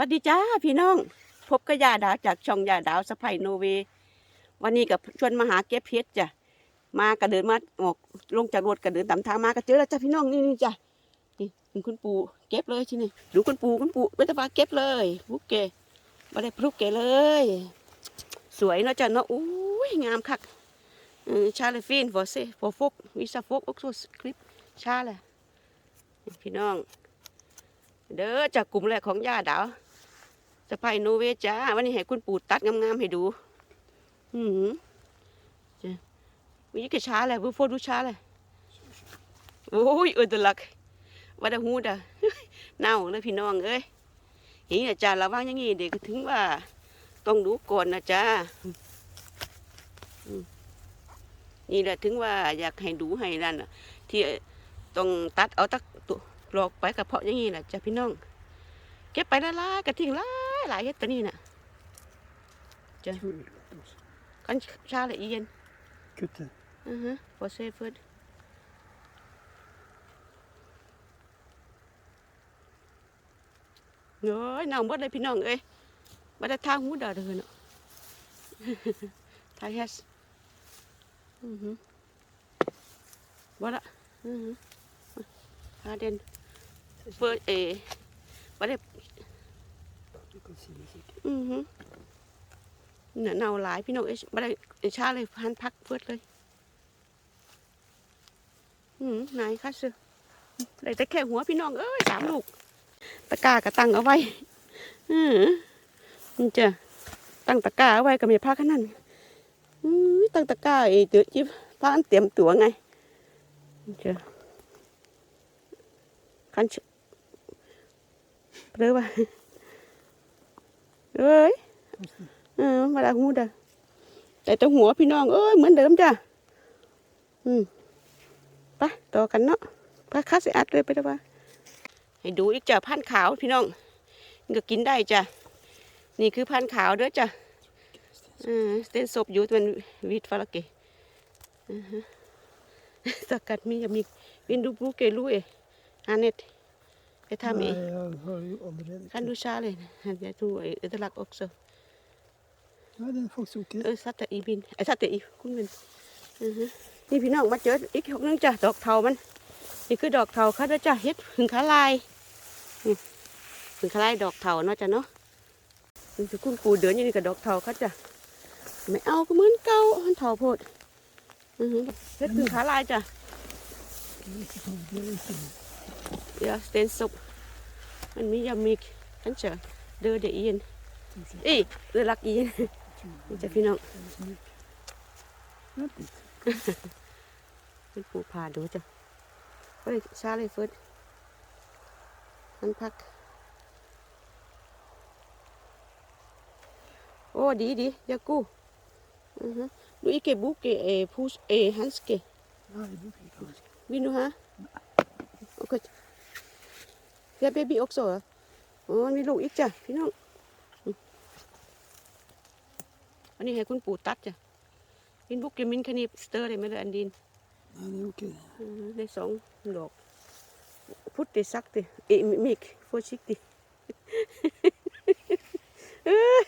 วัสดีจ้าพี่น้อง พบกับยาดาวจากช่องยาดาวสะไพโนเว วันนี้กับชวนมาหาเก็บเพชรจ้ะมากระเดินมาออกลงจากรถกระเดินตามทางมาก็เจอแล้วจ้ะพี่น้องนี่นี่จ้ะนี่นี่คุณปู่เก็บเลยที่นี่ดูคุณปู่คุณปู่เวทบาเก็บเลยบุกเกมาได้พลุกเกเลย สวยเนาะจ้ะเนาะอุ้ยงามคักชาเลฟินฟอเซ่ฟอฟกวิซาฟกออกโซคลิปชาเลยพี่น้อง เด้อจากกลุ่มแรกของย่าดาว สะพายโนเวจ้าวันนี้ให้คุณปู่ตัดงามๆให้ดู อืมจ้ะวิกช้าเลยวิโฟดูช้าเลยโอ้ยเออตลักวัดหูดะเน่าเลยพี่น้องเอ้ยอย่างนี้นะจ้าระวังอย่างนี้เด็กถึงว่า ต้องดูก่อนนะจ้านี่แหละถึงว่าอยากให้ดูให้นั่นน่ะที่ต้องตัดเอาตักตัวปลอกไปกระเพาะอย่างนี้แหละจ้ะพี่น้อง เก็บไปละลายกระทิ้งลาย หลายเฮ็ดตัวนี้น่ะจ้ะกันชาละเอียน Kutte. อือฮะพอเซฟเฟิดเอ้ยเน่าหมดเลยพี่น้องเอ้ยบ่ได้ทางหูดาเด้อเนาะทายแฮส อือฮึบ่ละอือเดนเฟิร์เอบ่ได้ Du kan si musikk. อือฮึเนี่ยเนาหลายพี่น้องเอ้ยบ่ได้เอ้ชาเลยพันพักเฟิร์เลย อืมไหนายคะซื้อได้แต่แค่หัวพี่น้องเอ้ยสามลูกตะกร้าก็ตั้งเอาไว้ อือนี่จ้ะตั้งตะกร้าเอาไว้ก็ไม่พาขนาดนั้นอือตั้งตะกร้าไอ้เดือดจิบพากันเตรียมตัวไงจะคันเชหรือว่า เอ้ยเออมาดาหูดาแต่ตัวหัวพี่น้องเอ้ยเหมือนเดิมจ้ะอืมไปต่อกันเนาะไปคัดใส่อัดเลยไปเด้อว่าให้ดูอีกจ้ะพันขาวพี่น้องนก็กินได้จ้ะนี่คือพันขาวเด้อจ้ะอ่าเต้นศพอยู่มันวิดฟาลเกอือฮะสกัดมีจะมีวินดูบูเกลุเอฮาเน็ต ไปทำเอง Nei, jeg har jo allerede Kan du kjære Jeg tror ødelagt også. Nei, den er faktisk ok. เออซัดแต่อีบินไอ้ซัดแต่อีคุณบินอือฮึนี่พี่น้องมาเจออีกหกนึงจ้ะดอกเทามันนี่คือดอกเทาเขาจะจ้ะเฮ็ดหึงขาลายนี่หึงขาลายดอกเทาเนาะจ้ะเนาะนี่คือคุณปู่เดินอยู่นี่กับดอกเทาเขาจ้ะไม่เอาก็เหมือนเก่ามันเทาโพดอือฮึเฮ็ดหึงขาลายจ้ะ Det er ikke sånn, det er ikke noe. เดี๋ยวสเตนศพมันมียามิกอันเจอเดือดเอียน Skal vi se. เอ้ยเดือดลักเอียน Jeg tror นี่ det จ้ะพี่น้อง er så myk. Vent litt. เป็นปูผ่าดูจ้ะก็เลยชาเลยเฟิร์สมันพัก โอ้ดีดียากูอือฮะดูอีเกบุกเกเอพูสเอฮันสเก Nei, det bruker jeg ikke ganske. วินูฮะโอเค ยาเบบี้ออกโซ่เหรออ๋อมีลูกอีกจ้ะพี่น้องอืมอันนี้ให้คุณปู่ตัดจ้ะมินบุกเกมินคณีสเตอร์เลยไม่เลยอันดิน Nei, det er ok. อืมได้สองดอกพุทธิสักติเอยมิกโฟชิกติเอ้ย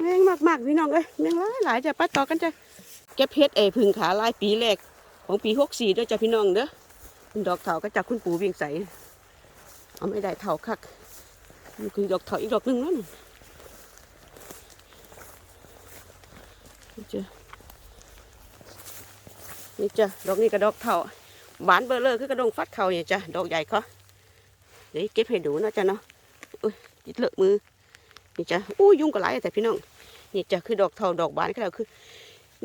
แมงมากมากๆพี่น้องเอ้ยแมงหลายหลายจ้ะป้าต่อกันจ้ะเก็บเพชรเอยพึ่งขาลายปีแรกของปีหกสี่ด้วยจ้ะพี่น้องเด้อเป็นดอกเถาก็จากคุณปู่เวียงใส เอาไม่ได้เถาคักนี่คือดอกเถาอีกดอกหนึ่งแล้วนี่นี่จ้ะนี่จ้ะดอกนี้ก็ดอกเถาหวานเบอร์เลอร์คือกระดงฟัดเขาเนี่ยจ้ะดอกใหญ่เขาเดี๋ยวเก็บให้ดูนะจ้ะเนาะอุ้ยติดเลอะมือนี่จ้ะอู้ยุ่งกับหลายแต่พี่น้องนี่จ้ะคือดอกเถาดอกบานก็แล้วคือ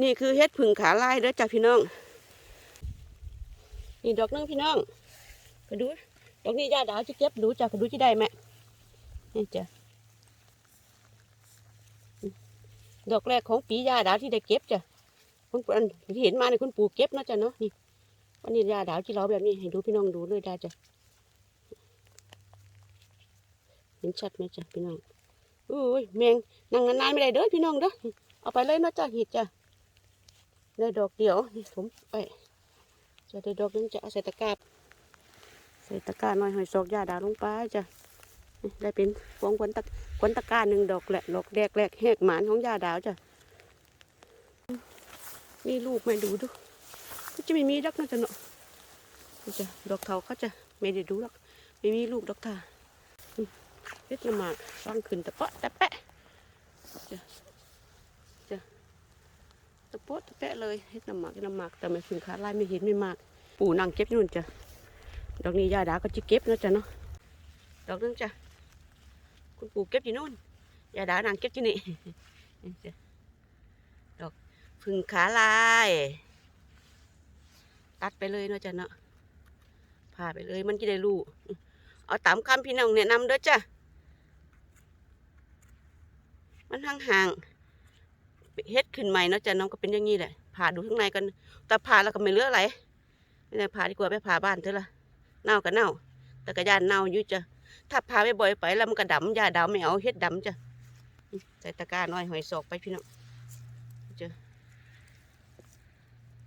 นี่คือเฮ็ดผึ่งขาลายเด้อจ้ะพี่น้องนี่ดอกนึงพี่น้องไปดู ดอกนี้ย่าดาวจะเก็บดูจ้ะก็ดูที่ได้ไหมนี่จ้ะดอกแรกของปีย่าดาวที่ได้เก็บจ้ะคุณปู่อันที่เห็นมาในคุณปู่เก็บนาะจ้ะเนาะนี่วันนี้ยาดาวที่เราแบบนี้ให้ดูพี่น้องดูเลยได้จ้ะเห็นชัดไหมจ้ะพี่น้องอุ้ยแมงนั่งนานๆไม่ได้เด้อพี่น้องเด้อเอาไปเลยนาะจ้ะเห็ดจ้ะได้ดอกเดียวนี่ผมไปจะได้ดอกนึงจะเอาใส่ตะกร้า ใส่ตะกร้าหน่อยหอยซอกยาดาวลงไปจ้ะได้เป็นฟองควันตะควันตะกร้าหนึ่งดอกแหละดอกแรกแรกแหกหมานของยาดาวจ้ะมีลูกไหม่ดูดูก็จะไม่มีดักน่าจะเนาะจ้ะดอกเทาเขาจะไม่ได้ดูหรอกไม่มีลูกดอกทาเล็ดละหมากฟังขึ้นตะเปาะตะแปะจ้ะจ้ะตะโปะตะแปะเลยเฮ็ดละหมากเฮ็ดละหมากแต่ไม่ถึงขาลายไม่เห็นไม่มาก ปู่นั่งเก็บอยู่นู่นจ้ะ ดอกนี้ยาดาก็จะเก็บเนาะจ้ะเนาะดอกนึงจ้ะคุณปู่เก็บอยู่นู่นยาดานางเก็บที่นี่ดอกพึ่งขาลาย ตัดไปเลยเนาะจ้ะเนาะผ่าไปเลยมันจะได้รู้เอาตามคำพี่น้องแนะนำเด้อจ้ะมันห่างๆเฮ็ดขึ้นใหม่เนาะจ้ะน้องก็เป็นอย่างนี้แหละผ่าดูข้างในกันแต่ผ่าแล้วก็ไม่เหลืออะไรไม่ได้ผ่าดีกว่าไปผ่าบ้านเถอะละ เน่าก็เน่า แต่กระยานเน่าอยู่จ้ะถ้าพาไปบ่อยไปแล้วมันก็ดำยาดำไม่เอาเฮ็ดดำจ้ะใส่ตะกร้าน้อยหอยศอกไปพี่น้องเจอ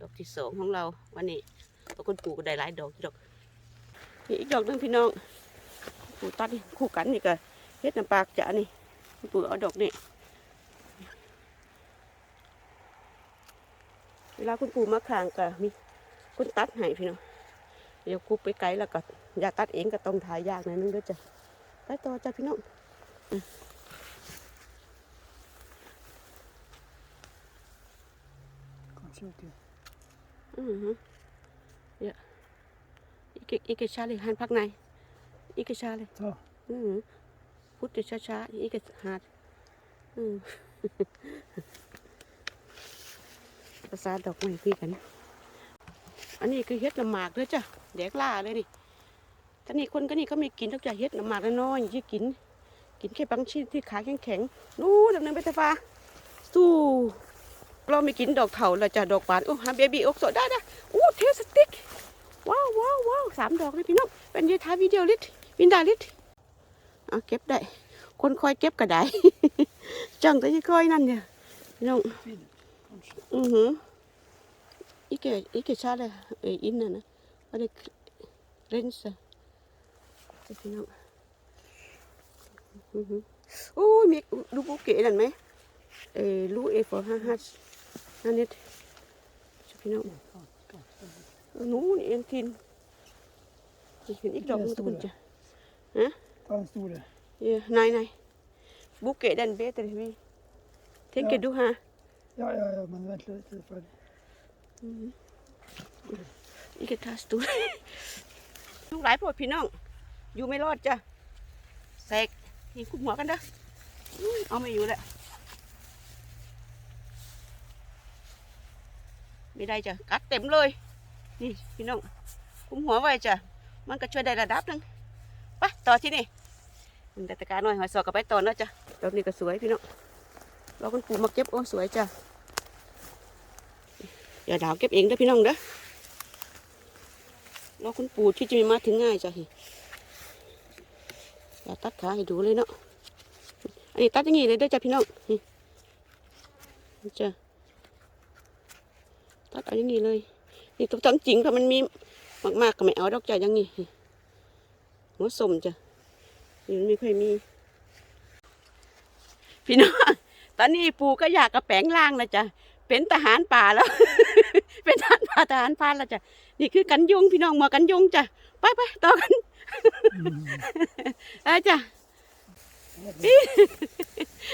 ดอกที่สองของเราวันนี้ตัวคนปลูกก็ได้หลายดอกดอกนี่อีกดอกหนึงพี่น้องปลูกตัดนี่คู่กันนี่ก็เฮ็ดน้ำปากจะนี่ปลูกเอาดอกนี่เวลาคุณปลูกมะขามก็มีคุณตัดให้พี่น้อง เดี๋ยวคุบไปไกลแล้วก็อยาตัดเองก็ต้องถ่ายยากหน่อยนึงเด้วยจ้ะไปต่อจ้ะพี่น้อง Kanske okej. อือฮึเดี๋ยวอีกอีกชาเลยหันพักในอีกชาเลย Ta. อือฮึพุทธช้าช้าๆอีกหาดอืมภาษาดอกไม้คุยกัน อันนี้คือเฮ็ดน้ำหมากด้วยจ้ะ แดกล่าเลยนี่ท่านี่คนก็นี่เขาม่กินต้องจะเฮ็ดน้ำหมากน้อยๆที่กิน กินแค่บางชิ้นที่ขาแข็งๆนู้นดำเนินไปตะฟ้าสู้เราไม่กินดอกเถาเราจะดอกบานโอ้ฮาเบบี้อกโซได้นะอู้เทสติกว้าวว้าวว้าวสามดอกเลยพี่น้องเป็นยีท้าวิดีโอลิทวินดาลิทเอาเก็บได้ คนคอยเก็บก็ได้จังแต่ยี่ค่อยนั่นเนี่ยพี่น้องอือหืออีกเกอีกเกชาเลยเอออินน่ะนะ ว่าได้เรนส์จะพี่น้องอือหือโอ้ยมีดูบุกเกนั่นไหมเออลูเอฟห้าห้าห้าเน็ตจะพี่น้อง Fan, kanske. หนูนี่เองทินเห็นอีกดอกหนึงทุกคนจ้ะ Ta en stor. เอ้ยนายนายบุกเกดันเบตเลยพี่เทนเกดูฮะ Ja, ja, ja, men vänta lite. det är färdigt. อีกทัสตูลูกหลายโพดพี่น้อง อยู่ไม่รอดจ้ะแสกนี่คุมหัวกันเด้อเอาไม่อยู่แหละไม่ได้จ้ะกัดเต็มเลย นี่พี่น้องคุมหัวไว้จ้ะมันก็ช่วยได้ระดับหนึงไปต่อที่นี่มันแต่ตะการน้อยหอยสอกกับไปต่อเนาะจ้ะดอกนี้ก็สวยพี่น้องเราคุณปู่มาเก็บโอ้สวยจ้ะอย่าดาวเก็บเองเด้อพี่น้องเด้อ เราคุณปู่ที่จะมีมาถึงง่ายจ้ะฮิอย่าตัดขาให้ดูเลยเนาะอันนี้ตัดอย่างงี้เลยเด้อจ้ะพี่น้องนี่จ้ะตัดเอาอย่างงี้เลยนี่ตัวตั้งจริงถ้ามันมีมากๆก็ไม่เอาดอกจ้ะอย่างงี้หัวสมจ้ะนี่มันไม่ค่อยมี พี่น้องตอนนี้ปู่ก็อยากกระแปงร่างแล้วจ้ะเป็นทหารป่าแล้ว เป็นทหารป่าทหารพรานแล้วจ้ะนี่คือกันยุงพี่น้องมากันยุงจ้ะไปไปต่อกันไอ้จ้ะ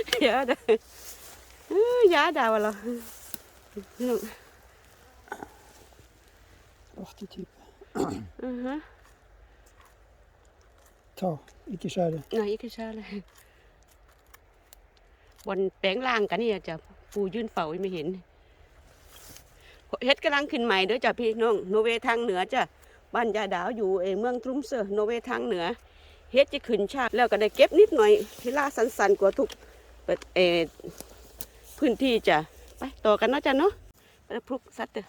เดี๋ยวเด้อเอ้ยยาดาวเหรอพี่น้อง80 typ. อือฮะ Ta, icke kärle. นายคือชาเลยบนแปลงล่างกันนี่จ้ะปูยื่นเฝ้าไม่เห็น เฮ็ดกำลังขึ้นใหม่เด้อจ้ะพี่น้องโนเวทางเหนือจ้ะบ้านยาดาวอยู่เออเมืองทรุมเซอร์โนเวทางเหนือเฮ็ดจะขึ้นชาติแล้วก็ได้เก็บนิดหน่อยเวลาสั้นๆกว่าทุกเปิดเออพื้นที่จ้ะไปต่อกันเนาะจ้ะเนาะไปพลุกสัตว์เด้อ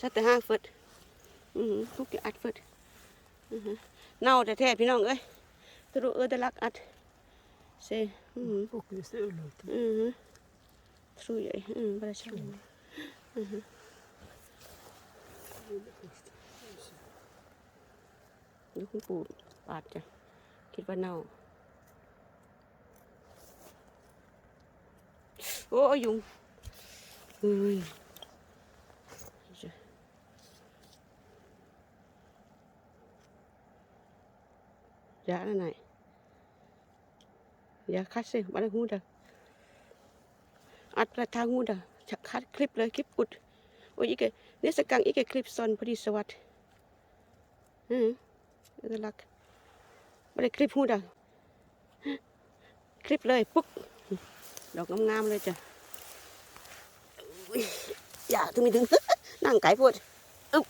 สัตว์เด้อห้างเฟิดอือหือพลุกจะอัดเฟิดอือหือเน่าแท้ๆพี่น้องเอ้ยตรุเออตะลักอัดเซอือหือ Och visst är ull ute. อือหือ tror jag. Mm, bara känna mig. Mhm. คุณปู่ปาดจ้ะคิดว่าเน่า โอ้ยุงเฮ้ยยาอะไรยาคัดสิมาได้หูดะอัดประทางหูดะจะคัดคลิปเลยคลิปอุดโอ้ยอีกเนสกังอีกคลิปซอนพอดีสวัสดิ์อืม น่ารักไม่ได้คลิปหูเด้อคลิปเลยปุ๊กดอกงามๆเลยจ้ะอย่าถึงม่ถึงนั่งไก่พูดอึ๊บ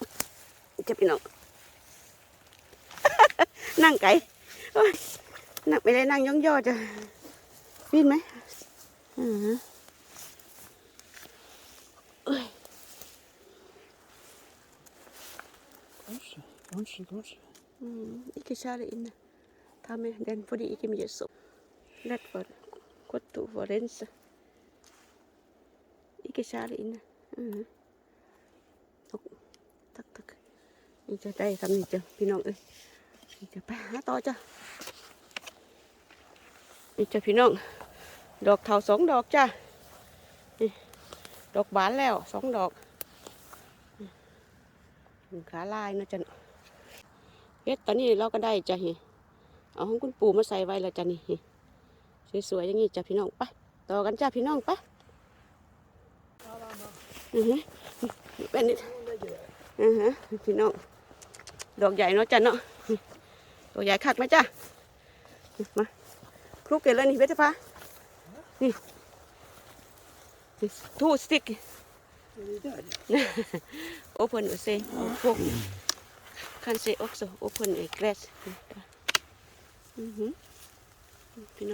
จะพี่น้องนั่งไก่นั่งไม่ได้นั่งย่องย่อจ้ะปีนไหมอือฮะเอ้ย Kanske, อืมอีกชาลยอินนะทำไมเดนพอดีอีกมีเยอะสุดเล็ดฟอร์กดตูฟอร์เรนส์อีกชาลยอินนะตักตักนี่จะได้ทำนี่จ้ะพี่น้องเอ้ยนี่จะไปหาต่อจ้ะนี่จะพี่น้อง ดอกเถาสองดอกจ้ะดอกบานแล้วสองดอกขาลายนะจ๊ะ เฮ็ดตอนนี้เราก็ได้จ้ะเฮเอาของคุณปู่มาใส่ไว้แล้วจ้ะนี่เฮสวยๆอย่างนี้จ้ะพี่น้องไปต่อกันจ้ะพี่น้องไปอือฮึเป็นนิดอือฮะพี่น้องดอกใหญ่เนาะจ้ะเนาะดอกใหญ่คักไหมจ้ะมาคลุกกันเลยนี่เบสฟ้านี่ทูสติก Är det där? ja? open och se och kan se också open i glass. Mhm. พี่น้อ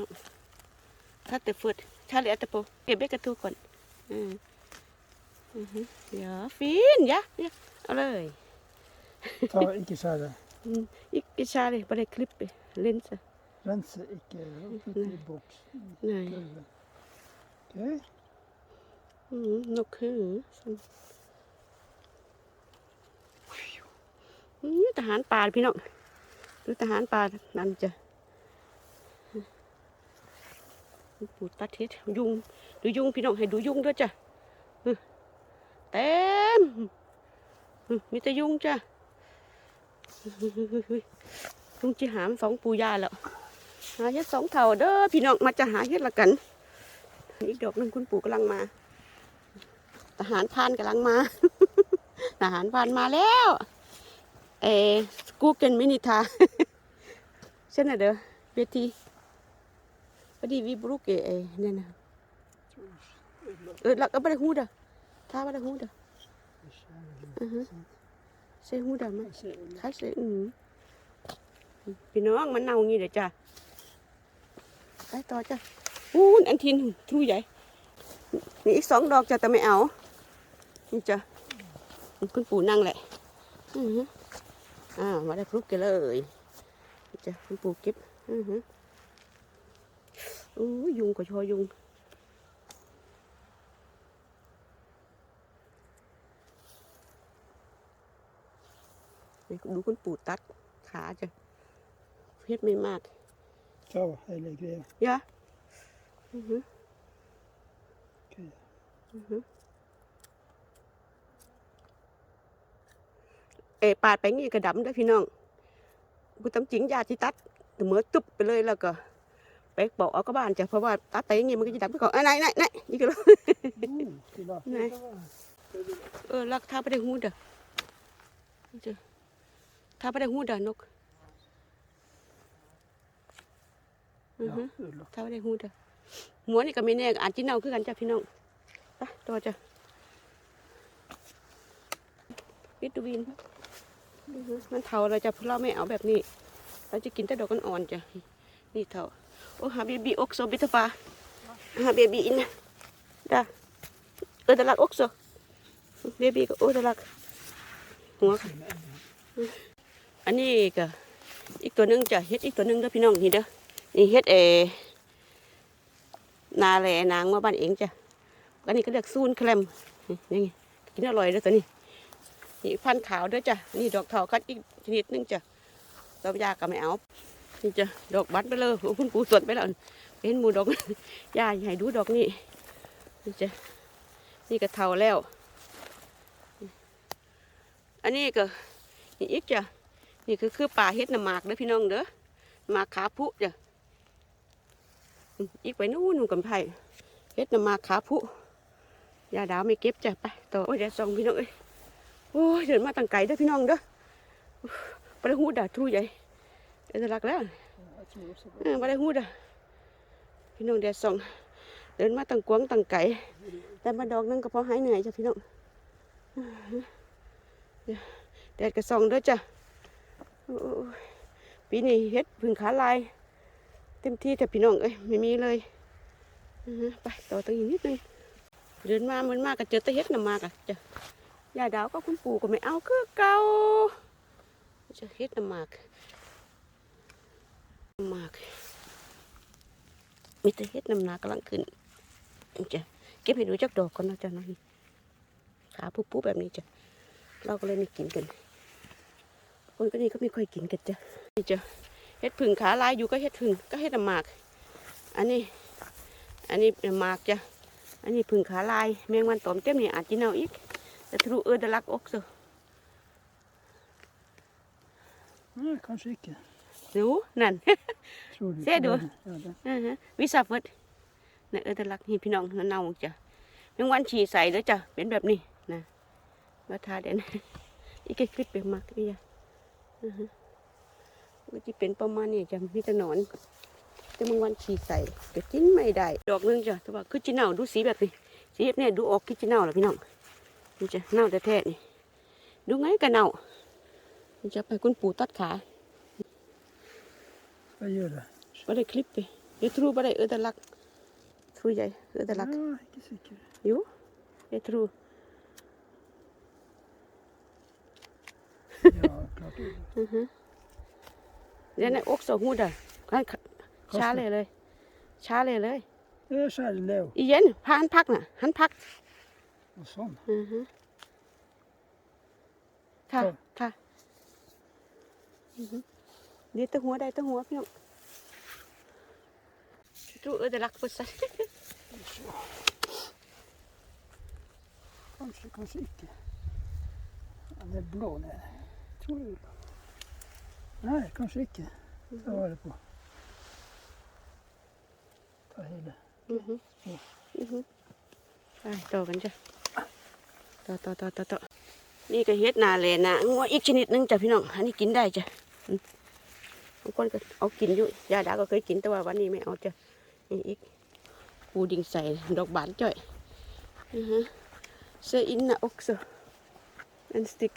งถ้าแต่ฟืดถ้าเหลือแต่โปเก็บเบ็กกระทูก่อนอืมอือฮึเดี๋ยวฟินยะเนี่ยเอาเลย Ta ikke så det. อืมอีกอีกชาเลยไปได้คลิปไปเล่นซะ Rense ikke opp i boks. ไหน Gulvet. Ok. อืมนกคืออืม ทหารป่าพี่น้องดูทหารป่านั่นจ้ะปูตัดเฮ็ดยุงดูยุงพี่น้องให้ดูยุงด้วยจ้ะเต็มมีแต่ยุงจ้ะยุงจีหามสองปูยาแล้วหาเฮ็ดสองเท่าเด้อพี่น้องมาจะหาเฮ็ดละกันอีกดอกหนึงคุณปู่กำลังมา ทหารพานกำลังมา ทหารพานมาแล้ว เอกูเกินมินิทาใช่ไหมเด้อเวทีพอดีวิบรุกเอเอเนี่ยนะเออแล้วก็ไม่ได้หูเด้อถ้าไม่ได้หูเด้ออือฮะใช่หูเด้อมั้ยถ้าใช่อืมพี่น้องมันเน่างี้เด้อจ้ะไปต่อจ้ะอู้อันทินทูใหญ่นี่อีกสองดอกจ้ะแต่ไม่เอานี่จ้ะคุณปู่นั่งแหละอือฮึ อ่ามาได้พลุกกันเลยนี่จ้ะคุณปู่เก็บอือฮึอู้ยุงก็ชอยุงนี่ดูคุณปู่ตัดขาจ้ะเพชรไม่มาก Ta hele greia. ยะอือฮึ Ok. เออ ปาดไปงี้กระดำเด้อพี่น้องกูตำจริงยาที่ตัดเหมือตุบไปเลยแล้วก็ไปบอกเอาก็บ้านจ้ะเพราะว่าตัดไปอย่างงี้มันก็จะดำไปก่อนอะไหนไหนไหนนี่ก็เลย Mm, til da. Nei. เออลักท้าไปได้หูเด้อนี่จ้ะท้าไปได้หูเด้อนกอือ Ja, ฮึ ullak. ท้าไปได้หูเด้อหัวนี่ก็ไม่แน่อาจจะเน่าคือกันจ้ะพี่น้องไปต่อจ้ะปิดดูวินอือฮึ มันเท่าเราจะเพราะเราไม่เอาแบบนี้ เราจะกินแต่ดอกอ่อนๆจ้ะ นี่เท่าโอ้หาเบบีอกโซบิทฟาหาเบบีอินนะดาเออตลักอกโซเบบีก็โอ้ตลักหัวอันนี้ก็อีกตัวหนึงจ้ะเฮ็ดอีกตัวหนึงเด้อพี่น้องนี่เด้อ นี่เฮ็ดเอนาแลนางมาบ้านเองจ้ะอันนี้ก็เรียกซูนแคลมนี่นี่กินอร่อยเด้อตัวนี้ นี่พันขาวเด้อจ้ะนี่ดอกเถากัดอีกชนิดนึงจ้ะเรายาก็ไม่เอานี่จ้ะดอกบัดไปเลยโอ้คุณปู่สวนไปแล้วเห็นมูดอกยาให้ดูดอกนี่นี่จ้ะนี่ก็เทาแล้ว อันนี้ก็นี่อีกจ้ะนี่คือคือป่าเฮ็ดน้ำหมากเด้อพี่น้องเด้อหมากขาพุจ้ะอีกไปนู่นนู่นกันไผ่เฮ็ดน้ำหมากขาพุยาดาวไม่เก็บจ้ะไปต่อโอ้ยเดี๋ยวส่องพี่น้องเอ้ย โอ้ยเดินมาตั้งไกลเด้อพี่น้องเด้อไปได้หูด่าทูใหญ่เดี๋ยวจะรักแล้ว Jag tror också เออบ่ได้ฮู้ดอะพี่น้องแดดส่องเดินมาตั้งกวงตั้งไก่แต่มาดอกนึงก็พอหายเหนื่อยจ้ะพี่น้องเดี๋ยวแดดก็ส่องเด้อจ้ะปีนี้เฮ็ดพึ่งขาลาย เต็มที่แต่พี่น้องเอ้ยไม่มีเลยไปต่อตั้งอีกนิดนึงเดินมาเหมือนมากก็เจอแต่เฮ็ดน้ำมากอะจ้ะ ยาดาวก็คุณปู่ก็ไม่เอาคือเก่าจะเฮ็ดน้ำมากมากมีแต่เฮ็ดน้ำหนากำลังขึ้นจะเก็บให้ดูจักดอกก่อนนะจ๊ะน้องขาปุ๊บๆแบบนี้จ้ะเราก็เลยไม่กินกันคนก็นี่ก็ไม่ค่อยกินกันจ้ะนี่จ้ะเฮ็ดผึ่งขาลายอยู่ก็เฮ็ดผึ่งก็เฮ็ดน้ำหมาก อันนี้ อันนี้น้ำหมากจ้ะอันนี้ผึ่งขาลายแมงวันตอมเต็มนี่อาจจะเน่าอีก แต่ทะลุเออดลักอกซะ Nej, kanske inte. หนูนั่น Tror du? Ser du? Ja, ja, det. อือฮะวิสาฟดนะเออแต่ลักนี่พี่น้องเน่าๆจ้ะแมงวันฉี่ใส่แล้วจ้ะเป็นแบบนี้นะว่าทาเด่นอีกคลิปเป็นมากอีกอะอือฮะก็จะเป็นประมาณนี้จ้ะมีแต่หนอนแต่แมงวันฉี่ใส่ก็กินไม่ได้ ดอกหนึงจ้ะแต่ว่าคือจีเน่าดูสีแบบนี้สีแบบนี้ดูออกคือจีเน่าแหละพี่น้อง นี่จ้ะเน่าแท้ๆนี่ดูไงก็เน่านี่จะไปคุณปู่ตัดขา Vad gör det? บ่ได้คลิปไปเดี๋ยวทรูบ่ได้เออแต่ลักทรูใหญ่เออแต่ลัก Ja, inte säker. อยู่เอทรู Ja, klart det. อือฮึเดี๋ยวในอกสองหูดอะให้ขช้าเลยเลย ช้าเลยเลย Det är så här Leo. อีเย็นพาหันพักน่ะ หันพัก Och sån. อือฮึค่ะครับค่ะอือฮึเดี๋ยวแตะหัวได้แตะหัวพี่น้องทรูเออแต่ลักปุ๊บซะ Kanske, kanske inte. Han är blå nu. Tror du? Nej, kanske inte. Jag var det på. Ta hela. อือฮึอือฮึไป ต่อกันจ้ะต่อต่อต่อต่อต่อนี่ก็เฮ็ดนาแลนะงัวอีกชนิดหนึงจ้ะพี่น้อง อันนี้กินได้จ้ะอืมบางคนก็เอากินอยู่ยาดาก็เคยกินแต่ว่าวันนี้ไม่เอาจ้ะนี่อีกปูดิ่งใส่ดอกบานจ้อยอือฮะเซอินนะอกโซอันสติก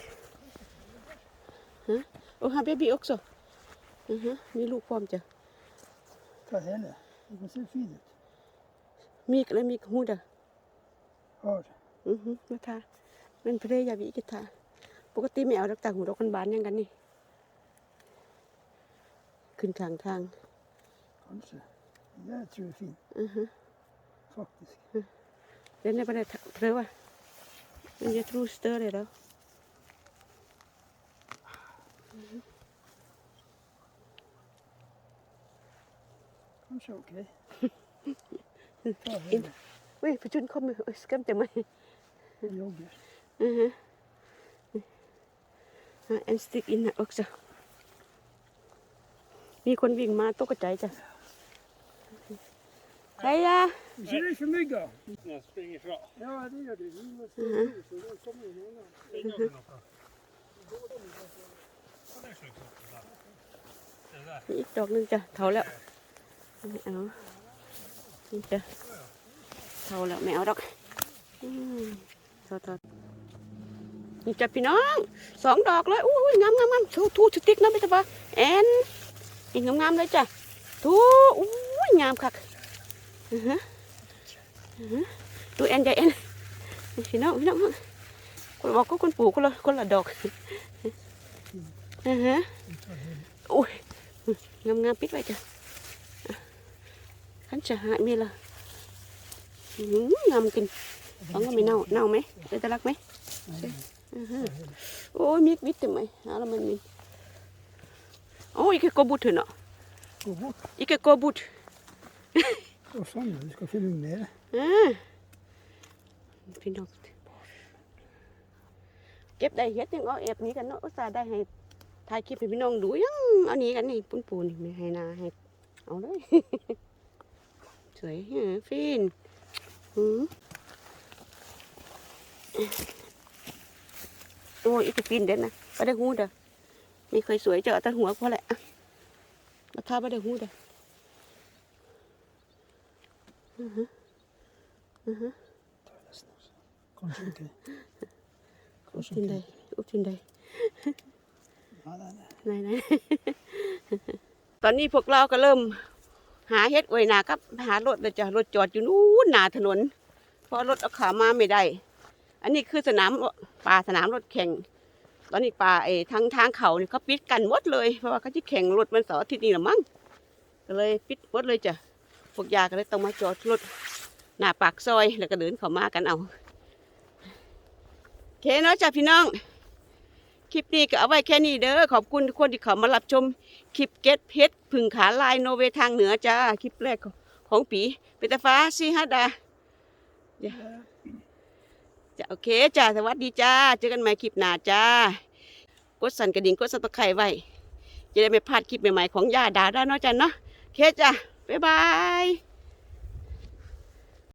ฮะโอ้ฮะเบบี้อกโซอือฮะมีลูกพร้อมจ้ะ Ta hela. Det ser fint ut. มีกและมีหูดอะ Har. อือฮึมาทามันเพลยาวิกิทาปกติไม่เอาดอกตางหูดอกกันบานอยังกันนี่ ขึ้นทางทาง Kanske. Det tror jag är fint. อือฮึ Faktiskt. เล่นในประเทศเพลว่ามันจะทรูสเตอร์เลยแล้ว Kanske okej. Ta อิน hela. เว้ยประ จุนเข้ามาเอ้ยสแกมจะไหม Jogger. อือฮึอะแอนสติกอินนะอกจ้ะมีคนวิ่งมาตกใจจ้ะใครอะ Ser du för mygga? Jag springer ifrån. Ja, det gör du. Vi måste Mhm. ut, så då kommer det någon annan. Springer för något. Ja, det är sjukt. Det där. มีอีกดอกหนึงจ้ะเท่าแล้วไม่เอานี่จ้ะเท่าแล้วไม่เอาดอกอืม ทอดทอดนี่จ้ะพี่น้องสองดอกเลยอุ้ยงามงามงามทูทูสติ๊กนะไม่ต้องว่าแอนอีกงามงามเลยจ้ะทูอุ้ยงามคักฮะฮะดูแอนใหญ่แอนนี่พี่น้องพี่น้องคนบอกก็คนปลูกคนละคนละดอกอือฮะอุ้ยงามงามๆปิดไว้จ้ะขันจะหายมีละอื้อหืองามกิ นฟังว่าไม่เน่าเน่าไหมเออตะลักไหมอือฮึโอ้ยมีวิตทำไมหาแล้วมันมีโอ้ยอีกโกบุตรเถอะเนาะ Gå bort. อีกโกบุตร Och sån, du ska fylla ner det. อ่าพี่น้องเก็บได้เฮ็ดยังเอาแอบหนี้กันเนาะอุตส่าห์ได้ให้ถ่ายคลิปให้พี่น้องดูยังเอาหนี้กันนี่ปุ้นปูนี่ไม่ให้นาให้เอาเลย สวยเฮ้อฟินหืม โอ้ยอีกฟินเด็ดนะไม่ได้หูเด้อไม่เคยสวยเจอแต่หัวพอแหละอะมาทาไม่ได้หูเด้อ Kanskje ikke. อุ Kanskje ทินใด ikke. อุทินใด Nei, nei, nei. ไหนไหนตอนนี้พวกเราก็เริ่ม หาเฮ็ดไว้นาครับ หารถเลยจ้ะรถจอดอยู่นู้นหนาถนน เพราะรถเอาขามาไม่ได้ อันนี้คือสนามป่าสนามรถแข่ง ตอนนี้ป่าไอ้ทางทางเขาเนี่ยเขาปิดกันหมดเลยเพราะว่าเขาจะแข่งรถมันเสาร์อาทิตย์นี้หรือมั้งก็เลยปิดหมดเลยจ้ะพวกยาก็เลยต้องมาจอดรถหน้าปากซอยแล้วก็เดินเข้ามากันเอาโอเคเนาะจ้ะพี่น้องคลิปนี้ก็เอาไว้แค่นี้เด้อขอบคุณทุกคนที่เข้ามารับชมคลิปเก็ตเพชรพึ่งขาลายโนเวทางเหนือจ้าคลิปแรกของปีเปตาฟ้าซีฮัดดา จ้ะโอเคจ้าสวัสดีจ้า เจอกันใหม่คลิปหน้าจ้ากดสั่นกระดิ่งกดสับตะไคร้ไว้ จะได้ไม่พลาดคลิปใหม่ๆของย่าดาได้านอกจันเนาะโอเคจ้าบ๊ายบาย